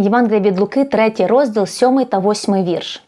Євангелія від Луки, 3 розділ, 7 та 8 вірш.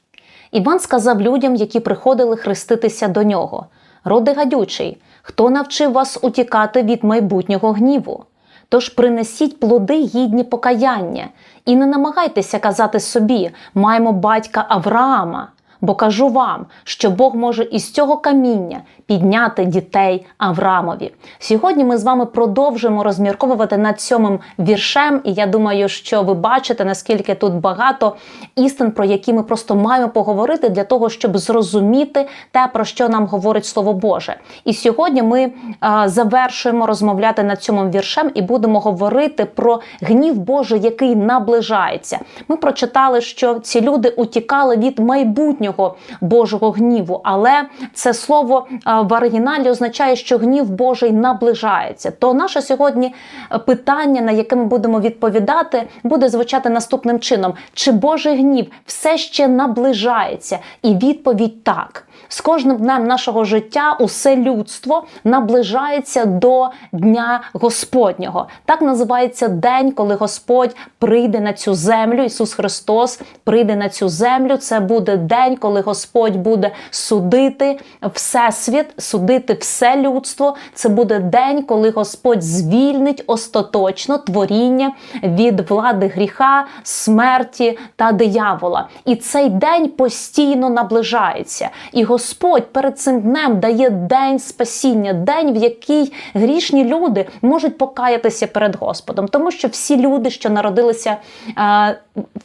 Іван сказав людям, які приходили хреститися до нього: Роди гадючий, хто навчив вас утікати від майбутнього гніву? Тож принесіть плоди гідні покаяння, і не намагайтеся казати собі, маємо батька Авраама. Бо кажу вам, що Бог може із цього каміння підняти дітей Авраамові. Сьогодні ми з вами продовжуємо розмірковувати над сьомим віршем, і я думаю, що ви бачите, наскільки тут багато істин, про які ми просто маємо поговорити для того, щоб зрозуміти те, про що нам говорить Слово Боже. І сьогодні ми а, завершуємо розмовляти над сьомим віршем і будемо говорити про гнів Божий, який наближається. Ми прочитали, що ці люди утікали від майбутнього Божого гніву, але це слово а, в оригіналі означає, що гнів Божий наближається. То наше сьогодні питання, на яке ми будемо відповідати, буде звучати наступним чином: чи Божий гнів все ще наближається? І відповідь так. З кожним днем нашого життя усе людство наближається до Дня Господнього. Так називається день, коли Господь прийде на цю землю. Ісус Христос прийде на цю землю. Це буде день, коли Господь буде судити всесвіт, судити все людство. Це буде день, коли Господь звільнить остаточно творіння від влади гріха, смерті та диявола. І цей день постійно наближається. І Господь перед цим днем дає день спасіння, день, в який грішні люди можуть покаятися перед Господом, тому що всі люди, що народилися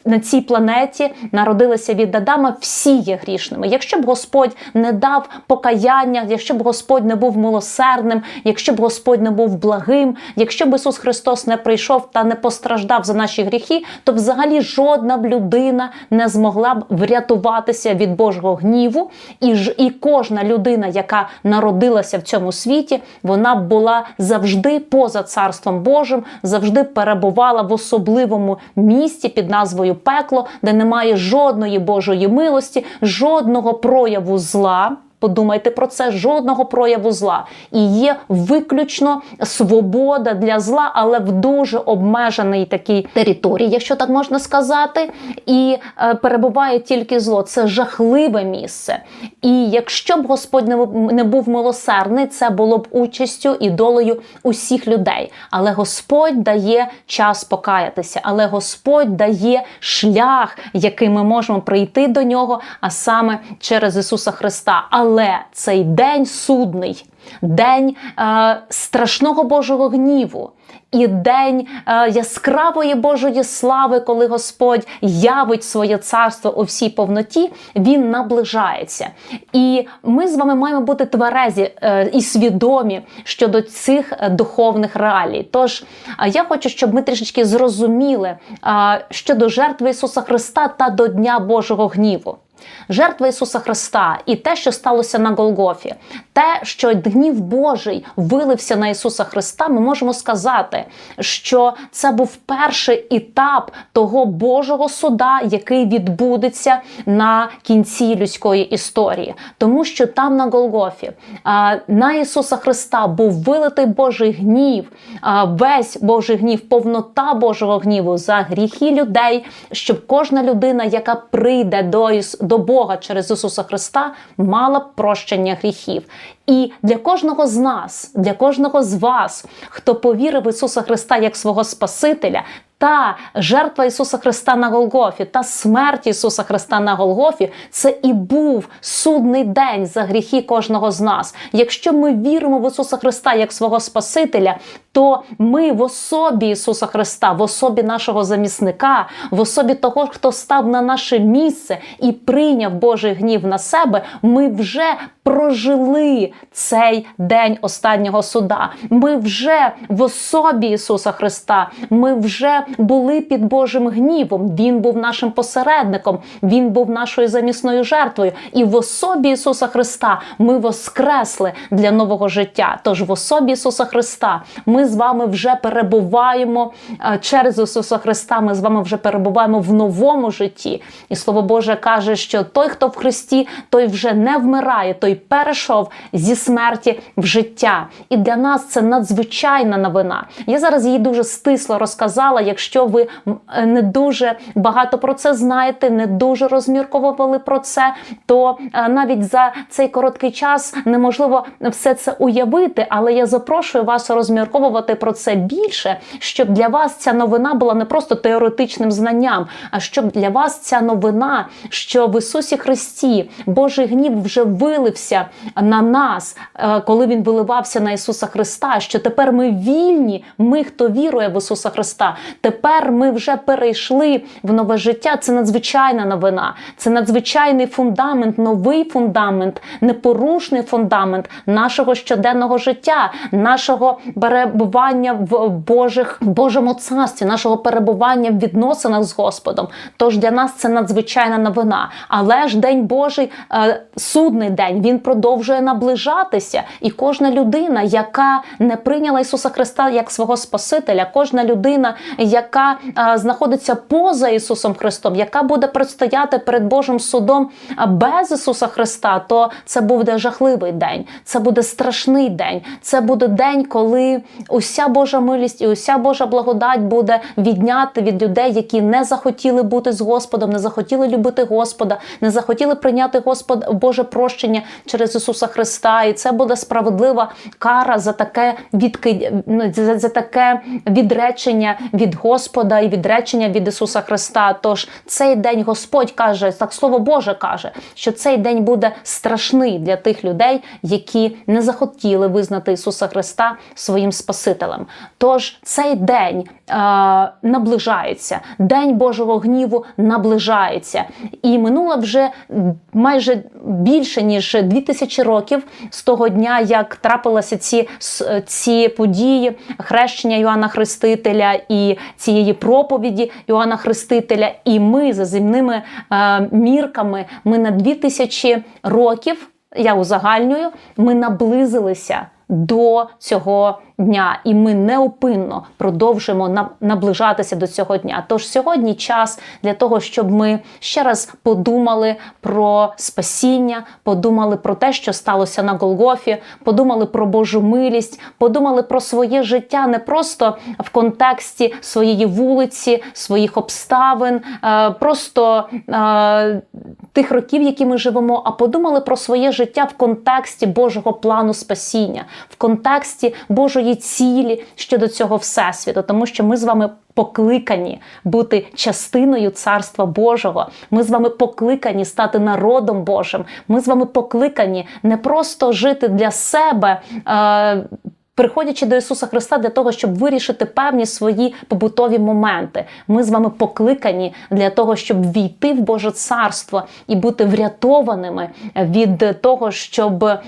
на цій планеті, народилися від Адама, всі є грішними. Якщо б Господь не дав покаяння, якщо б Господь не був милосердним, якщо б Господь не був благим, якщо б Ісус Христос не прийшов та не постраждав за наші гріхи, то взагалі жодна б людина не змогла б врятуватися від Божого гніву. І ж і кожна людина, яка народилася в цьому світі, вона була завжди поза царством Божим, завжди перебувала в особливому місці під назвою пекло, де немає жодної Божої милості, жодного прояву зла. Подумайте про це, жодного прояву зла. І є виключно свобода для зла, але в дуже обмеженій такій території, якщо так можна сказати, і е, перебуває тільки зло. Це жахливе місце. І якщо б Господь не, був милосердний, це було б участю і долею усіх людей. Але Господь дає час покаятися, але Господь дає шлях, який ми можемо прийти до нього, а саме через Ісуса Христа. Цей день судний, день е, страшного Божого гніву. І день е, яскравої Божої слави, коли Господь явить своє царство у всій повноті, він наближається. І ми з вами маємо бути тверезі е, і свідомі щодо цих е, духовних реалій. Тож е, я хочу, щоб ми трішечки зрозуміли е, щодо жертви Ісуса Христа та до Дня Божого гніву. Жертва Ісуса Христа і те, що сталося на Голгофі, те, що гнів Божий вилився на Ісуса Христа, ми можемо сказати, що це був перший етап того Божого суда, який відбудеться на кінці людської історії. Тому що там на Голгофі на Ісуса Христа був вилитий Божий гнів, весь Божий гнів, повнота Божого гніву за гріхи людей, щоб кожна людина, яка прийде до до Бога через Ісуса Христа мала б прощення гріхів. І для кожного з нас, для кожного з вас, хто повірив в Ісуса Христа як свого Спасителя, та жертва Ісуса Христа на Голгофі, та смерть Ісуса Христа на Голгофі це і був судний день за гріхи кожного з нас. Якщо ми віримо в Ісуса Христа як свого Спасителя, то ми в особі Ісуса Христа, в особі нашого замісника, в особі того, хто став на наше місце і прийняв Божий гнів на себе, ми вже прожили цей день останнього суда. Ми вже в особі Ісуса Христа, ми вже були під Божим гнівом. Він був нашим посередником, Він був нашою замісною жертвою. І в особі Ісуса Христа ми воскресли для нового життя. Тож в особі Ісуса Христа ми з вами вже перебуваємо е, через Ісуса Христа. Ми з вами вже перебуваємо в новому житті. І Слово Боже каже, що той, хто в Христі, той вже не вмирає, той перейшов зі смерті в життя. І для нас це надзвичайна новина. Я зараз її дуже стисло розказала. Якщо ви е, не дуже багато про це знаєте, не дуже розмірковували про це, то е, навіть за цей короткий час неможливо все це уявити. Але я запрошую вас розмірковувати про це більше, щоб для вас ця новина була не просто теоретичним знанням, а щоб для вас ця новина, що в Ісусі Христі Божий гнів вже вилився на нас, е, коли він виливався на Ісуса Христа. Що тепер ми вільні, ми, хто вірує в Ісуса Христа. Тепер ми вже перейшли в нове життя. Це надзвичайна новина, це надзвичайний фундамент, новий фундамент, непорушний фундамент нашого щоденного життя, нашого перебування в Божих Божому царстві, нашого перебування в відносинах з Господом. Тож для нас це надзвичайна новина. Але ж День Божий, е, судний день, він продовжує наближатися. І кожна людина, яка не прийняла Ісуса Христа як свого Спасителя, кожна людина, яка е, знаходиться поза Ісусом Христом, яка буде предстояти перед Божим судом е, без Ісуса Христа, то це буде жахливий день, це буде страшний день. Це буде день, коли уся Божа милість і уся Божа благодать буде відняти від людей, які не захотіли бути з Господом, не захотіли любити Господа, не захотіли прийняти Господь Боже прощення через Ісуса Христа. І це буде справедлива кара за таке відки... ну, за таке відречення від Господа і відречення від Ісуса Христа. Тож цей день Господь каже, так слово Боже каже, що цей день буде страшний для тих людей, які не захотіли визнати Ісуса Христа своїм Спасителем. Тож цей день е, наближається, день Божого гніву наближається. І минуло вже майже більше ніж 2000 років з того дня, як трапилися ці, ці події хрещення Йоанна Хрестителя і цієї проповіді Йоанна Хрестителя. І ми за земними е, мірками, ми на 2000 років, я узагальнюю, ми наблизилися до цього дня, і ми неупинно продовжимо наближатися до цього дня. Тож сьогодні час для того, щоб ми ще раз подумали про спасіння, подумали про те, що сталося на Голгофі, подумали про Божу милість, подумали про своє життя не просто в контексті своєї вулиці, своїх обставин, е, просто е, тих років, які ми живемо, а подумали про своє життя в контексті Божого плану спасіння, в контексті Божої цілі щодо цього всесвіту, тому що ми з вами. Покликані бути частиною Царства Божого. Ми з вами покликані стати народом Божим. Ми з вами покликані не просто жити для себе. Е- Приходячи до Ісуса Христа для того, щоб вирішити певні свої побутові моменти, ми з вами покликані для того, щоб війти в Боже царство і бути врятованими від того, щоб е,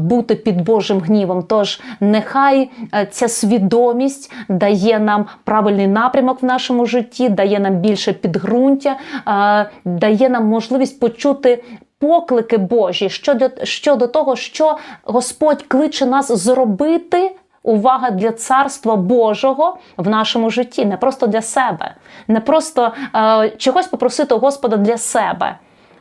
бути під Божим гнівом. Тож нехай е, ця свідомість дає нам правильний напрямок в нашому житті, дає нам більше підґрунтя, е, дає нам можливість почути поклики Божі щодо, щодо того, що Господь кличе нас зробити. Увага для царства Божого в нашому житті, не просто для себе, не просто е, чогось попросити у Господа для себе,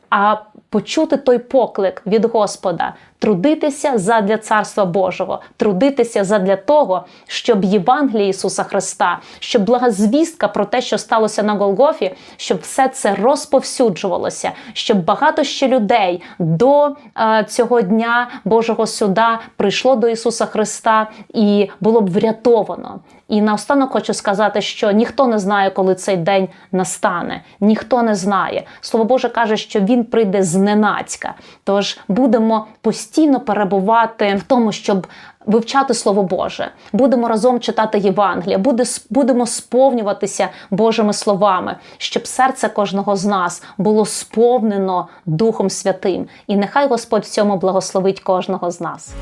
а почути той поклик від Господа, трудитися задля царства Божого, трудитися задля того, щоб Євангеліє Ісуса Христа, щоб благозвістка про те, що сталося на Голгофі, щоб все це розповсюджувалося, щоб багато ще людей до е, цього дня Божого суда прийшло до Ісуса Христа і було б врятовано. І наостанок хочу сказати, що ніхто не знає, коли цей день настане. Ніхто не знає. Слово Боже каже, що він прийде зненацька. Тож будемо постійно перебувати в тому, щоб вивчати Слово Боже. Будемо разом читати Євангелія, буде, будемо сповнюватися Божими словами, щоб серце кожного з нас було сповнено Духом Святим. І нехай Господь в цьому благословить кожного з нас.